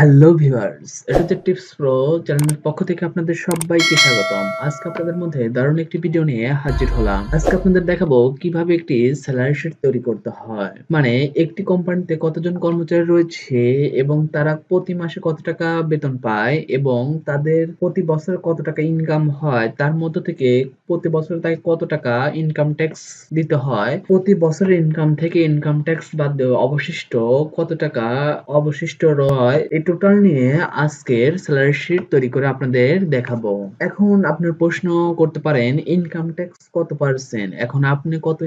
Hello viewers এটা হচ্ছে tips pro চ্যানেলের পক্ষ থেকে আপনাদের সবাইকে স্বাগতম। আজকে আপনাদের মধ্যে দারুণ একটি ভিডিও নিয়ে হাজির হলাম। আজকে আপনাদের দেখাবো কীভাবে একটি স্যালারি শিট তৈরি করতে হয়। মানে একটি কোম্পানিতে কতজন কর্মচারী রয়েছে এবং তারা প্রতি মাসে কত টাকা বেতন পায় এবং তাদের প্রতি বছর কত টাকা ইনকাম হয়, তার মধ্য থেকে প্রতি বছর তাকে কত টাকা ইনকাম ট্যাক্স দিতে হয়, প্রতি বছরের ইনকাম থেকে ইনকাম ট্যাক্স বাদ দিয়ে অবশিষ্ট কত টাকা অবশিষ্ট রয় টোটাল নিয়ে আজকের স্যালারি শিট তৈরি করে আপনাদের দেখাবো। এখন আপনার প্রশ্ন করতে পারেন ইনকাম ট্যাক্স কত পার্সেন্ট এখন আপনি কত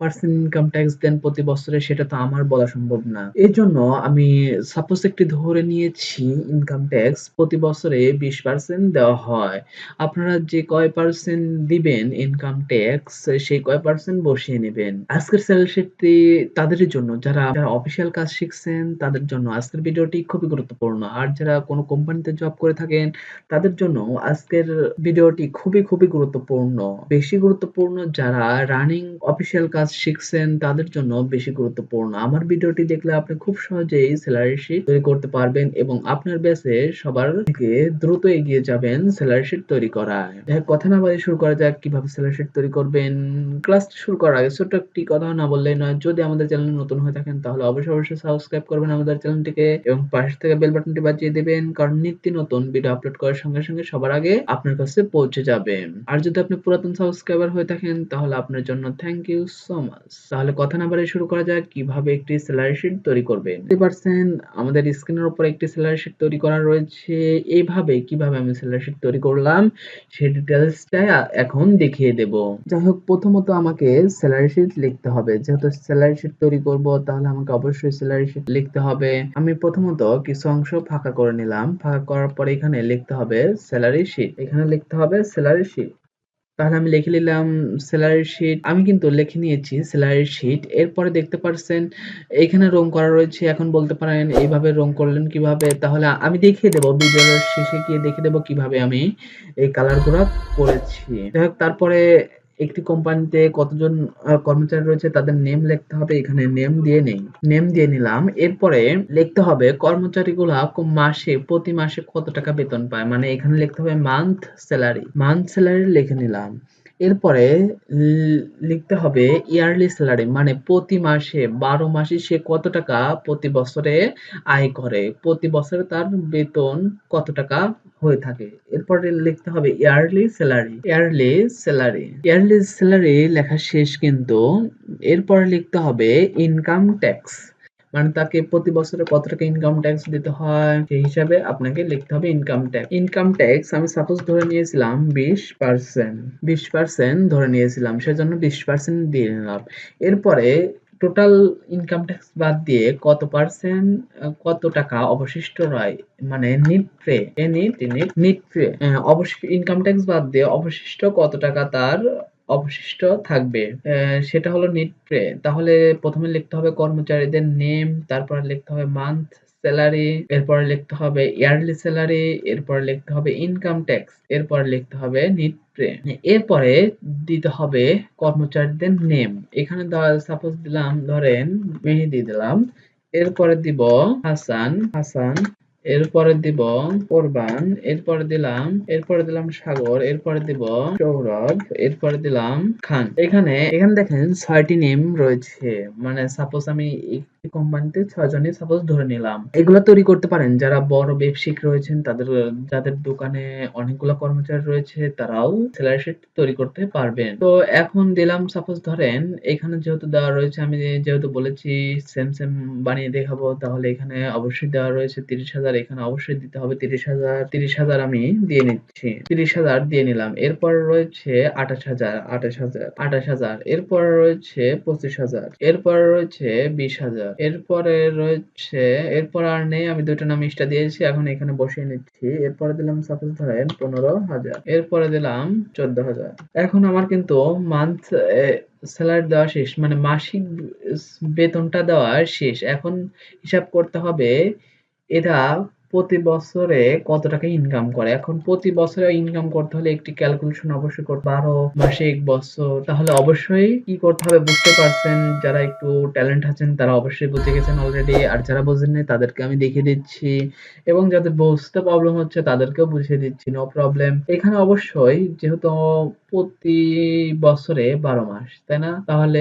পার্সেন্ট ইনকাম ট্যাক্স দেন প্রতি বছরে, সেটা তো আমার বলা সম্ভব না। এর জন্য আমি সাপোজ একটি ধরে নিয়েছি ইনকাম ট্যাক্স প্রতি বছরে বিশ পার্সেন্ট দেওয়া হয়। আপনারা যে কয় পার্সেন্ট দিবেন ইনকাম ট্যাক্স সেই কয় পার্সেন্ট বসিয়ে নেবেন। আজকের তাদের জন্য, যারা যারা অফিসিয়াল কাজ শিখছেন, তাদের জন্য আজকের ভিডিওটি খুবই গুরুত্বপূর্ণ। আর যারা কোনো কোম্পানিতে জব করে থাকেন, তাদের জন্য আজকের ভিডিওটি খুবই খুবই গুরুত্বপূর্ণ। বেশি গুরুত্বপূর্ণ যারা রানিং অফিসিয়াল কাজ শিখছেন তাদের জন্য বেশি গুরুত্বপূর্ণ। আমার ভিডিওটি দেখলে আপনি খুব সহজেই স্যালারি শিট তৈরি করতে পারবেন এবং আপনার ব্যাচে সবার থেকে দ্রুত এগিয়ে যাবেন স্যালারি শিট তৈরি করায়। হোক, কথা না বলে শুরু করা যাক কীভাবে স্যালারি শিট তৈরি করবেন? ক্লাস শুরু করার আগে ছোট্ট একটি কথা না বললেই নয় যদি আমাদের চ্যানেল নতুন হয়ে থাকেন তাহলে অবশ্যই অবশ্যই সাবস্ক্রাইব করবেন আমাদের চ্যানেলটিকে এবং পাশে থেকে বেল বাটনটি বাজিয়ে দিবেন কারণ নিত্য নতুন ভিডিও আপলোড করার সঙ্গে সঙ্গে সবার আগে আপনার কাছে পৌঁছে যাবে। আর যদি আপনি পুরাতন সাবস্ক্রাইবার হয়ে থাকেন তাহলে আপনার জন্য থ্যাংক ইউ সো মাচ তাহলে কথা না বাড়িয়ে শুরু করা যাক, কীভাবে একটি স্যালারি শিট তৈরি করবেন আমাদের স্ক্রিনের উপর একটি স্যালারি শিট তৈরি করা রয়েছে। এইভাবে কীভাবে আমি স্যালারি শিট তৈরি করলাম ডিটেলসটা এখন দেখিয়ে দেব। যাই হোক, প্রথমত আমাকে স্যালারি শিট লিখতে হবে। যেহেতু স্যালারি শিট তৈরি করব, তাহলে আমাকে অবশ্যই স্যালারি শিট লিখতে হবে। আমি প্রথমত কিছু অংশ ফাঁকা করে নিলাম। ফাঁকা করার পরে এখানে লিখতে হবে স্যালারি শিট এখানে লিখতে হবে স্যালারি শিট তাহলে আমি লিখে নিলাম স্যালারি শিট আমি কিন্তু লিখে নিয়েছি স্যালারি শিট এরপরে দেখতে পারছেন, এখানে রং করা রয়েছে। এখন বলতে পারেন, এইভাবে রং করলেন কীভাবে? তাহলে আমি দেখিয়ে দেবো ভিডিওর শেষে গিয়ে দেখে দেবো কীভাবে আমি এই কালারগুলো করেছি। যাই হোক, তারপরে একটি কোম্পানিতে কতজন কর্মচারী রয়েছে তাদের নেম লিখতে হবে, এখানে নেম দিয়ে নেই। নেম দিয়ে নিলাম, এরপরে লিখতে হবে কর্মচারীগুলা মাসে, প্রতি মাসে কত টাকা বেতন পায়? মানে এখানে লিখতে হবে মান্থ স্যালারি মান্থ স্যালারি লিখে নিলাম। এরপরে লিখতে হবে ইয়ারলি স্যালারি মানে প্রতি মাসে, বারো মাসে সে কত টাকা প্রতি বছরে আয় করে? প্রতি বছরে তার বেতন কত টাকা হয়ে থাকে? এরপরে লিখতে হবে yearly salary yearly salary. Yearly salary লেখা শেষ কিন্তু, এরপরে লিখতে হবে ইনকাম ট্যাক্স। মানে তাকে প্রতি বছরে কত টাকা ইনকাম ট্যাক্স দিতে হয়, সেই হিসাবে আপনাকে লিখতে হবে ইনকাম ট্যাক্স ইনকাম ট্যাক্স আমি সাপোজ ধরে নিয়েছিলাম বিশ পার্সেন্ট বিশ পার্সেন্ট ধরে নিয়েছিলাম, সেজন্য বিশ পার্সেন্ট দিয়ে নিলাম। এরপরে টোটাল ইনকাম ট্যাক্স বাদ দিয়ে কত পার্সেন্ট কত টাকা অবশিষ্ট রয় মানে নিট পে নিট নিট অবশিষ্ট ইনকাম ট্যাক্স বাদ দিয়ে অবশিষ্ট কত টাকা তার অবশিষ্ট থাকবে। সেটা হলো নিট পে তাহলে প্রথমে লিখতে হবে কর্মচারীদের নেম তারপরে লিখতে হবে মান্থ স্যালারি এরপরে লিখতে হবে ইয়ারলি স্যালারি এরপরে লিখতে হবে ইনকাম ট্যাক্স এরপরে লিখতে হবে নিট পে এরপরে দিতে হবে কর্মচারীদের নেম এখানে সাপোজ দিলাম, ধরেন মেহেদি দিলাম, এরপরে দিব হাসান হাসান এরপরে দিব কোরবান, এরপরে দিলাম এরপরে দিলাম সাগর, এরপরে দিব সৌরভ এরপরে দিলাম খান। এখানে এখানে দেখেন ছয়টি নেম রয়েছে। মানে সাপোজ আমি কোম্পানিতে ছয় জনই সাপোজ ধরে নিলাম। এগুলো তৈরি করতে পারেন। যারা বড় ব্যবসায়িক রয়েছেন, তাদের, যাদের দোকানে অনেকগুলো কর্মচারী রয়েছে, তারাও স্যালারি শিট তৈরি করতে পারবেন। তো এখন দিলাম সাপোজ ধরেন, এখানে যেহেতু দেওয়া রয়েছে, আমি যেহেতু বলেছি সেম সেম বানিয়ে দেখাবো, তাহলে এখানে অবশ্যই দেওয়া রয়েছে তিরিশ হাজার, এখানে অবশ্যই দিতে হবে তিরিশ হাজার তিরিশ হাজার আমি দিয়ে নিচ্ছি। তিরিশ হাজার দিয়ে নিলাম। এরপর রয়েছে আঠাশ হাজার আঠাশ হাজার আঠাশ হাজার। এরপর রয়েছে পঁচিশ হাজার। এরপর রয়েছে বিশ হাজার। এরপরে রয়েছে, এরপর আর নেই, আমি দুটো নাম ইস্টা দিয়েছি, এখন এখানে বসিয়ে নিচ্ছি। এরপরে দিলাম সাপোজ ধরেন পনেরো হাজার। এরপরে দিলাম চোদ্দ হাজার। এখন আমার কিন্তু মান্থ স্যালারি দেওয়া শেষ মানে মাসিক বেতনটা দেওয়া শেষ। এখন হিসাব করতে হবে, এটা প্রতি বছরে কত টাকা ইনকাম করে? এখন প্রতি বছরে ইনকাম করতে হলে একটি ক্যালকুলেশন অবশ্যই করতে বারো মাসে এক বছর। তাহলে অবশ্যই কি করতে হবে বুঝতে পারছেন? যারা একটু ট্যালেন্ট আছেন, তারা অবশ্যই বুঝে গেছেন অলরেডি আর যারা বোঝেননি তাদেরকে আমি দেখিয়ে দিচ্ছি। এবং যাদের বুঝতে প্রবলেম হচ্ছে, তাদেরকেও বুঝিয়ে দিচ্ছি। নো প্রবলেম এখানে অবশ্যই যেহেতু প্রতি বছরে বারো মাস, তাই না? তাহলে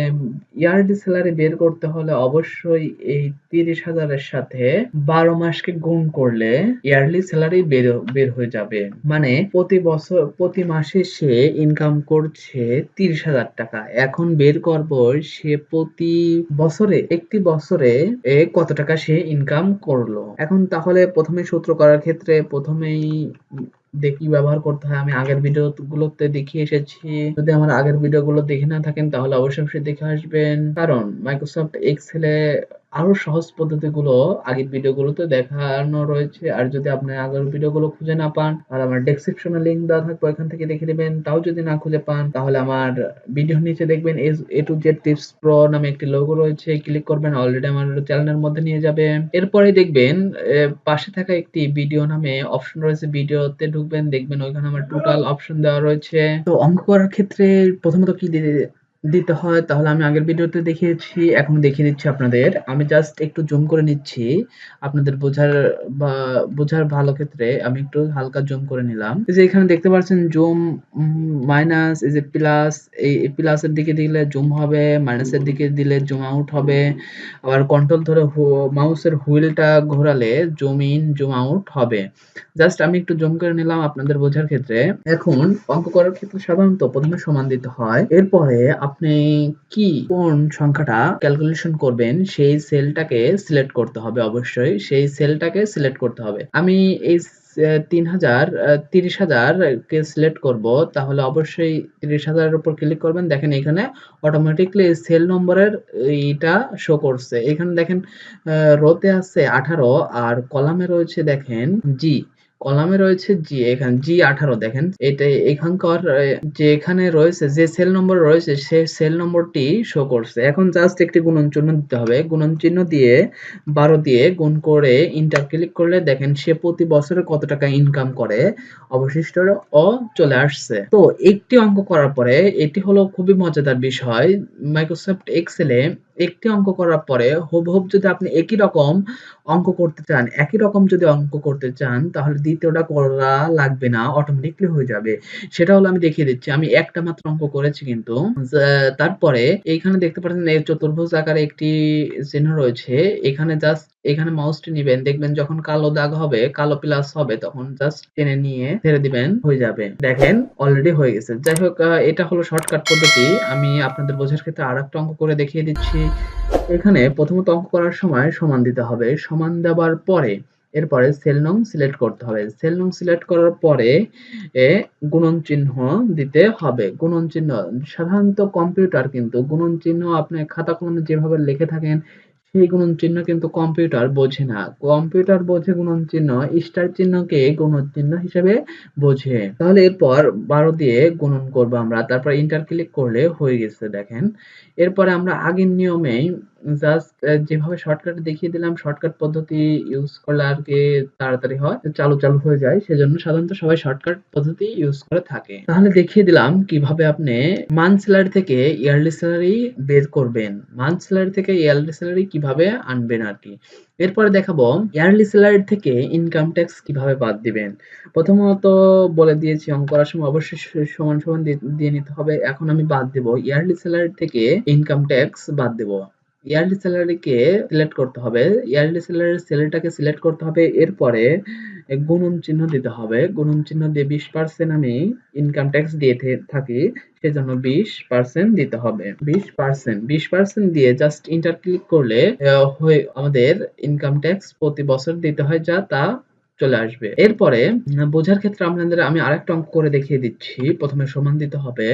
ইয়ারলি স্যালারি বের করতে হলে অবশ্যই এই তিরিশ হাজারের সাথে বারো মাসকে গুণ করলে ইয়ারলি স্যালারি বের বের হয়ে যাবে। মানে প্রতি বছর, প্রতি মাসে সে ইনকাম করছে তিরিশ হাজার টাকা। এখন বের করব সে প্রতি বছরে, একটি বছরে কত টাকা সে ইনকাম করল? এখন তাহলে প্রথমে সূত্র করার ক্ষেত্রে প্রথমেই দেখি ব্যবহার করতে হয়, আমি আগের ভিডিও গুলোতে দেখিয়ে এসেছি। যদি আমার আগের ভিডিও গুলো দেখে না থাকেন, তাহলে অবশ্যই দেখে আসবেন। কারণ মাইক্রোসফট এক্সেলে আরও সহজ পদ্ধতিগুলো আগের ভিডিওগুলোতে দেখানো রয়েছে। আর যদি আপনি আগের ভিডিওগুলো খুঁজে না পান আর আমার ডেসক্রিপশনে লিংক দেওয়া থাকবে, ওইখান থেকে দেখে নেবেন। তাও যদি না খুঁজে পান, তাহলে আমার ভিডিওর নিচে দেখবেন A to Z tips pro নামে একটি লোগো রয়েছে। ক্লিক করবেন অলরেডি আমার চ্যানেলের মধ্যে নিয়ে যাবে এরপরে দেখবেন পাশে থাকা একটি ভিডিও নামে অপশন রয়েছে। ভিডিওতে ঢুকবেন, দেখবেন ওইখানে আমার টোটাল অপশন দেওয়া রয়েছে। তো অঙ্ক করার ক্ষেত্রে প্রথমত কি দিতে হয়, তাহলে আমি আগের ভিডিওতে দেখিয়েছি, এখন দেখিয়ে দিচ্ছি আপনাদের। আমি জাস্ট একটু জুম করে নিচ্ছি। আপনাদের বোঝার বা, বোঝার ভালো ক্ষেত্রে আমি একটু হালকা জুম করে নিলাম। যে এখানে দেখতে পাচ্ছেন জুম মাইনাস এই যে প্লাস এই প্লাসের দিকে দিলে জুম হবে মাইনাসের দিকে দিলে জুম আউট হবে। আবার কন্ট্রোল ধরে মাউসের হুইলটা ঘোরালে জুম ইন জুম আউট হবে। জাস্ট আমি একটু জুম করে নিলাম আপনাদের বোঝার ক্ষেত্রে। এখন অঙ্ক করার ক্ষেত্রে সাধারণত প্রথমে সমান দিতে হয়। এরপরে আপনি কি কোন সংখ্যাটা ক্যালকুলেশন করবেন, সেই সেলটাকে সিলেক্ট করতে হবে অবশ্যই। সেই সেলটাকে সিলেক্ট করতে হবে। আমি এই তিন হাজার তিরিশ হাজার কে সিলেক্ট করব, তাহলে অবশ্যই তিরিশ হাজারের উপর ক্লিক করবেন। দেখেন এখানে অটোমেটিকলি সেল নম্বরের এইটা শো করছে। এখানে দেখেন রোতে আছে আঠারো আর কলামে রয়েছে দেখেন জি। কলামে রয়েছে জি এখানে জি আঠারো দেখেন। এটা এখানকার যে এখানে রয়েছে, যে সেল নম্বর রয়েছে, সে সেল নম্বরটি শো করছে। এখন জাস্ট একটি গুণন চিহ্ন দিতে হবে। গুণন চিহ্ন দিয়ে বারো দিয়ে গুণ করে ইন্টার ক্লিক করলে দেখেন সে প্রতি বছরে কত টাকা ইনকাম করে। অবশিষ্ট ও চলে আসছে। তো একটি অঙ্ক করার পরে এটি হলো খুবই মজাদার বিষয়। মাইক্রোসফট এক্সেলে একটি অঙ্ক করার পরে হুবহুব যদি আপনি একই রকম অঙ্ক করতে চান, একই রকম যদি অঙ্ক করতে চান, তাহলে দ্বিতীয়টা করা লাগবে না অটোমেটিকলি হয়ে যাবে। সেটা হলো আমি দেখিয়ে দিচ্ছি, আমি একটা মাত্র অঙ্ক করেছি কিন্তু তারপরে এইখানে দেখতে পাচ্ছেন এই চতুর্ভুজ আকারে একটি চিহ্ন রয়েছে, এখানে জাস্ট এখানে মাউসটি নিবেন। দেখবেন যখন কালো দাগ হবে, কালো প্লাস হবে, তখন জাস্ট টেনে নিয়ে ছেড়ে দিবেন, হয়ে যাবে। দেখেন অলরেডি হয়ে গেছে। যাই হোক এটা হলো শর্টকাট পদ্ধতি। আমি আপনাদের বোঝার ক্ষেত্রে আর একটা অঙ্ক করে দেখিয়ে দিচ্ছি। এখানে প্রথমত অঙ্ক করার সময় সমান দিতে হবে। সমান দেওয়ার পরে এরপরে সেল নং সিলেক্ট করতে হবে। সেল নং সিলেক্ট করার পরে গুণন চিহ্ন দিতে হবে। গুণন চিহ্ন, সাধারণত কম্পিউটার কিন্তু গুণন চিহ্ন আপনি খাতা কলমে যেভাবে লিখে থাকেন সেই গুণন চিহ্ন কিন্তু কম্পিউটার বোঝে না। কম্পিউটার বোঝে গুণন চিহ্ন, স্টার চিহ্নকে গুণন চিহ্ন হিসেবে বোঝে। তাহলে এরপর বারো দিয়ে গুণন করব আমরা। তারপর ইন্টার ক্লিক করলে হয়ে গেছে, দেখেন। এরপরে আমরা আগের নিয়মেই জাস্ট যেভাবে শর্টকাট দেখিয়ে দিলাম শর্টকাট পদ্ধতি ইউজ করলে আর কি তাড়াতাড়ি হয়, চালু চালু হয়ে যায়, সেজন্য সাধারণত সবাই শর্টকাট পদ্ধতি ইউজ করে থাকে। তাহলে দেখিয়ে দিলাম কীভাবে আপনি মান্থ স্যালারি থেকে ইয়ারলি স্যালারি বের করবেন। মান্থ স্যালারি থেকে ইয়ারলি স্যালারি কীভাবে আনবেন আর কি? এরপরে দেখাবো ইয়ারলি স্যালারি থেকে ইনকাম ট্যাক্স কীভাবে বাদ দিবেন। প্রথমত বলে দিয়েছি, অঙ্ক করার সময় অবশ্যই সমান সমান দিয়ে নিতে হবে। এখন আমি বাদ দেব। ইয়ারলি স্যালারি থেকে ইনকাম ট্যাক্স বাদ দেব। ইয়ারলি স্যালারিকে সিলেক্ট করতে হবে। ইয়ারলি স্যালারির সেলটাকে সিলেক্ট করতে হবে। এরপরে গুণন চিহ্ন দিতে হবে। গুণন চিহ্ন দিয়ে বিশ পার্সেন্ট আমি ইনকাম ট্যাক্স দিয়ে থাকি। সেজন্য বিশ পার্সেন্ট দিতে হবে। বিশ পার্সেন্ট বিশ পার্সেন্ট দিয়ে জাস্ট ইন্টার ক্লিক করলে আমাদের ইনকাম ট্যাক্স প্রতি বছর দিতে হয় যা তা চলে আসবে। এরপরে, বোঝার ক্ষেত্রে আপনাদের আমি আরেকটা অঙ্ক করে দেখিয়ে দিচ্ছি। প্রথমে সমান দিতে হবে।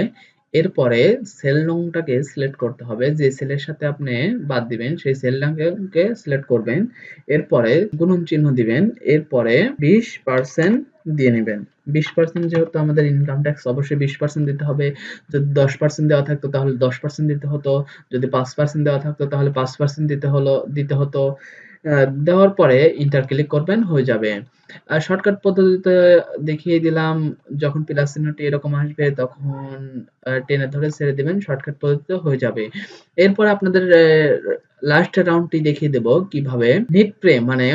এরপরে সেল নংটাকে সিলেক্ট করতে হবে। যে সেলের সাথে আপনি বাদ দিবেন, সেই সেল নংকে সিলেক্ট করবেন। এরপরে গুণন চিহ্ন দিবেন। এরপরে বিশ পার্সেন্ট দিয়ে নেবেন। বিশ পার্সেন্ট যেহেতু আমাদের ইনকাম ট্যাক্স অবশ্যই বিশ পার্সেন্ট দিতে হবে। যদি দশ পার্সেন্ট দেওয়া থাকতো, তাহলে দশ পার্সেন্ট দিতে হতো। যদি পাঁচ পার্সেন্ট দেওয়া থাকতো, তাহলে পাঁচ পার্সেন্ট দিতে হলো, দিতে হতো। দেওয়ার পরে ইন্টার ক্লিক করবেন, হয়ে যাবে। আর শর্টকাট পদ্ধতিতে দেখিয়ে দিলাম, যখন প্লাস চিহ্নটি এরকম আসবে, তখন টেনে ধরে ছেড়ে দিবেন। শর্টকাট পদ্ধতিতে হয়ে যাবে। এরপর আপনাদের লাস্ট রাউন্ডটি দেখিয়ে দেব কীভাবে নিট প্রে মানে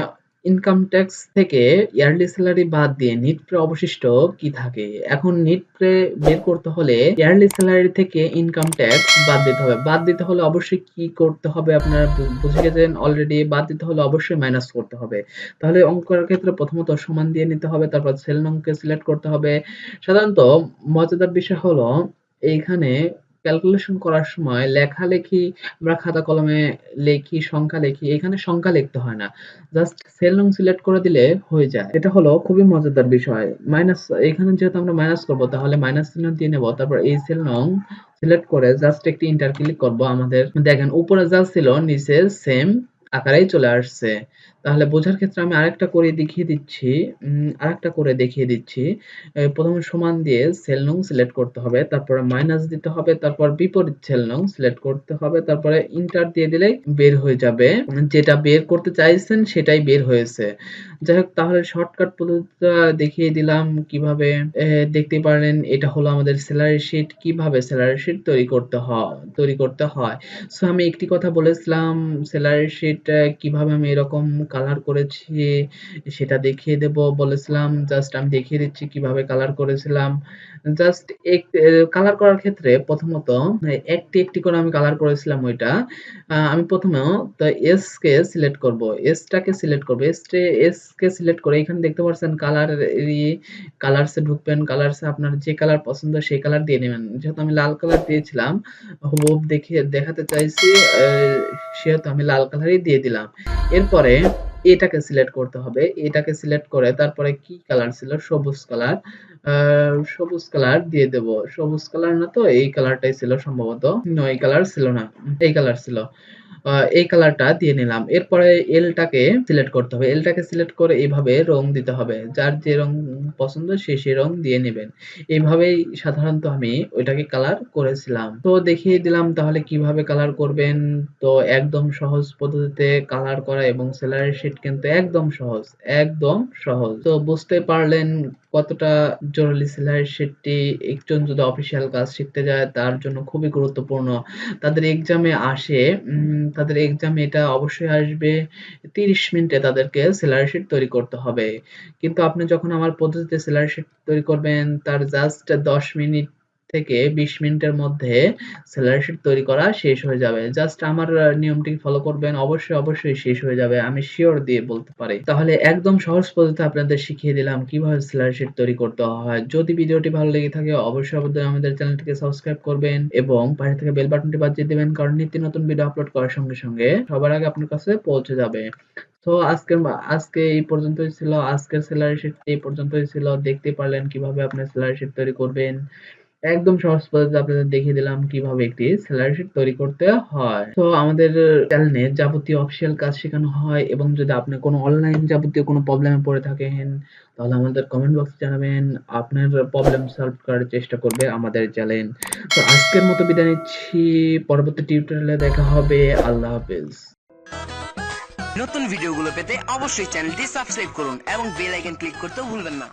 ইনকাম ট্যাক্স থেকে ইয়ারলি সেলারি বাদ দিয়ে নিট প্রে অবশিষ্ট কি থাকে? এখন নিট প্রে বের করতে হলে ইয়ারলি স্যালারি থেকে ইনকাম ট্যাক্স বাদ দিতে হবে। বাদ দিতে হলে অবশ্যই কি করতে হবে আপনারা বুঝে গেছেন অলরেডি বাদ দিতে হলে অবশ্যই মাইনাস করতে হবে। তাহলে অঙ্কের ক্ষেত্রে প্রথমত সমান দিয়ে নিতে হবে। তারপর সেল নংকে সিলেক্ট করতে হবে। সাধারণত মজাদার বিষয় হলো, এইখানে ক্যালকুলেশন করার সময় লেখালেখি আমরা খাতা কলমে লেখি, সংখ্যা লেখি। এখানে সংখ্যা লিখতে হয় না। জাস্ট সেল নং সিলেক্ট করে দিলে হয়ে যায়। এটা হলো খুবই মজাদার বিষয়। মাইনাস এখানে যেহেতু আমরা মাইনাস করব তাহলে মাইনাস চিহ্ন দিয়ে নেব। তারপর এই সেল নং সিলেক্ট করে জাস্ট একটি এন্টার ক্লিক করব। আমাদের দেখেন উপরে যা ছিল নিচে সেম আকারেই চলে আসছে। তাহলে বোঝার ক্ষেত্রে আমি আরেকটা করে দেখিয়ে দিচ্ছি। আরেকটা করে দেখিয়ে দিচ্ছি। এ ১ম এ সমান দিয়ে সেল নং সিলেক্ট করতে হবে। তারপরে মাইনাস দিতে হবে। তারপর বিপরীত সেল নং সিলেক্ট করতে হবে। তারপরে এন্টার দিয়ে দিলেই বের হয়ে যাবে। যেটা বের করতে চাইছেন সেটাই বের হয়েছে। যাই হোক, তাহলে শর্টকাট পদ্ধতিটা দেখিয়ে দিলাম কীভাবে এ, দেখতেই পারলেন, এটা হলো আমাদের সেলারি শিট। কীভাবে সেলারি শিট তৈরি করতে হয় তৈরি করতে হয়। সো আমি একটি কথা বলেছিলাম সেলারি শিট কীভাবে আমি এরকম কালার করেছি সেটা দেখিয়ে দেব বলেছিলাম। জাস্ট আমি দেখিয়ে দিচ্ছি কীভাবে কালার করেছিলাম। জাস্ট এক কালার করার ক্ষেত্রে প্রথমত একটি, একটি করে আমি কালার করেছিলাম ওইটা। আমি প্রথমে এস কে সিলেক্ট করব। এস টাকে সিলেক্ট করব। এস এস কে সিলেক্ট করে এখানে দেখতে পাচ্ছেন কালার কালারস ঢুকবেন। কালারস আপনার যে কালার পছন্দ সেই কালার দিয়ে নেবেন যেহেতু আমি লাল কালার দিয়েছিলাম হুবহুব দেখিয়ে দেখাতে চাইছি সেহেতু আমি লাল কালারই দিয়ে দিলাম। এরপরে এটাকে সিলেক্ট করতে হবে। এটাকে সিলেক্ট করে তারপরে কি কালার ছিল? সবুজ কালার। সবুজ কালার দিয়ে দেব। সবুজ কালার না তো এই কালারটাই ছিল সম্ভবত। এই কালার ছিল না। এই কালার ছিল। এই কালারটা দিয়ে নিলাম। এরপরে এলটাকে সিলেক্ট করতে হবে। এলটাকে সিলেক্ট করে এইভাবে রং দিতে হবে। যার যে রং পছন্দ সে সেই রং দিয়ে নেবেন এইভাবেই সাধারণত আমি ওইটাকে কালার করেছিলাম। তো দেখিয়ে দিলাম তাহলে কীভাবে কালার করবেন। তো একদম সহজ পদ্ধতিতে কালার করা এবং সেলারি শিট কিন্তু একদম সহজ, একদম সহজ। তো বুঝতে পারলেন কতটা জরুরি সেলারি সেটি একজন যদি অফিসিয়াল কাজ শিখতে যায়, তার জন্য খুবই গুরুত্বপূর্ণ। তাদের এক্সামে আসে তাদের এক্সামে এটা অবশ্যই আসবে ৩০ মিনিটে তাদেরকে স্যালারি শিট তৈরি করতে হবে। কিন্তু আপনি যখন আমার পদ্ধতিতে স্যালারি শিট তৈরি করবেন, তার জাস্ট ১০ মিনিট থেকে ২০ মিনিটের মধ্যে সেলারি শিট তৈরি করা শেষ হয়ে যাবে। জাস্ট আমার নিয়মটি ফলো করবেন অবশ্যই, অবশ্যই শেষ হয়ে যাবে। আমি সিউর দিয়ে বলতে পারি। তাহলে একদম সহজ পদ্ধতিতে আপনাদের শিখিয়ে দিলাম কীভাবে সেলারি শিট তৈরি করতে হয়। যদি ভিডিওটি ভালো লেগে থাকে অবশ্যই অবশ্যই আমাদের চ্যানেলটিকে সাবস্ক্রাইব করবেন এবং পাশে থাকা বেল বাটনটি বাজিয়ে দিবেন কারণ নিত্য নতুন ভিডিও আপলোড করার সঙ্গে, সঙ্গে সবার আগে আপনার কাছে পৌঁছে যাবে। তো আজকে আজকে এই পর্যন্তই ছিল। আজকের সেলারি শিট এই পর্যন্তই ছিল। দেখতে পারলেন কীভাবে আপনি সেলারি শিট তৈরি করবেন। একদম সহজ পদ্ধতিতে আপনাদের দেখিয়ে দিলাম কীভাবে একটি সেলারি শিট তৈরি করতে হয়। তো আমাদের চ্যানেলে যাবতীয় অফিসিয়াল কাজ শেখানো হয় এবং যদি আপনি কোনো অনলাইন যাবতীয় কোনো প্রবলেমে পড়ে থাকেন, তাহলে আমাদের কমেন্ট বক্সে জানাবেন। আপনার প্রবলেম সলভ করার চেষ্টা করবে আমাদের চ্যানেল। তো আজকের মতো বিদায় নিচ্ছি। পরবর্তী টিউটোরিয়ালে দেখা হবে। আল্লাহ হাফেজ। নতুন ভিডিওগুলো পেতে অবশ্যই চ্যানেলটি সাবস্ক্রাইব করুন এবং বেল আইকন ক্লিক করতে ভুলবেন না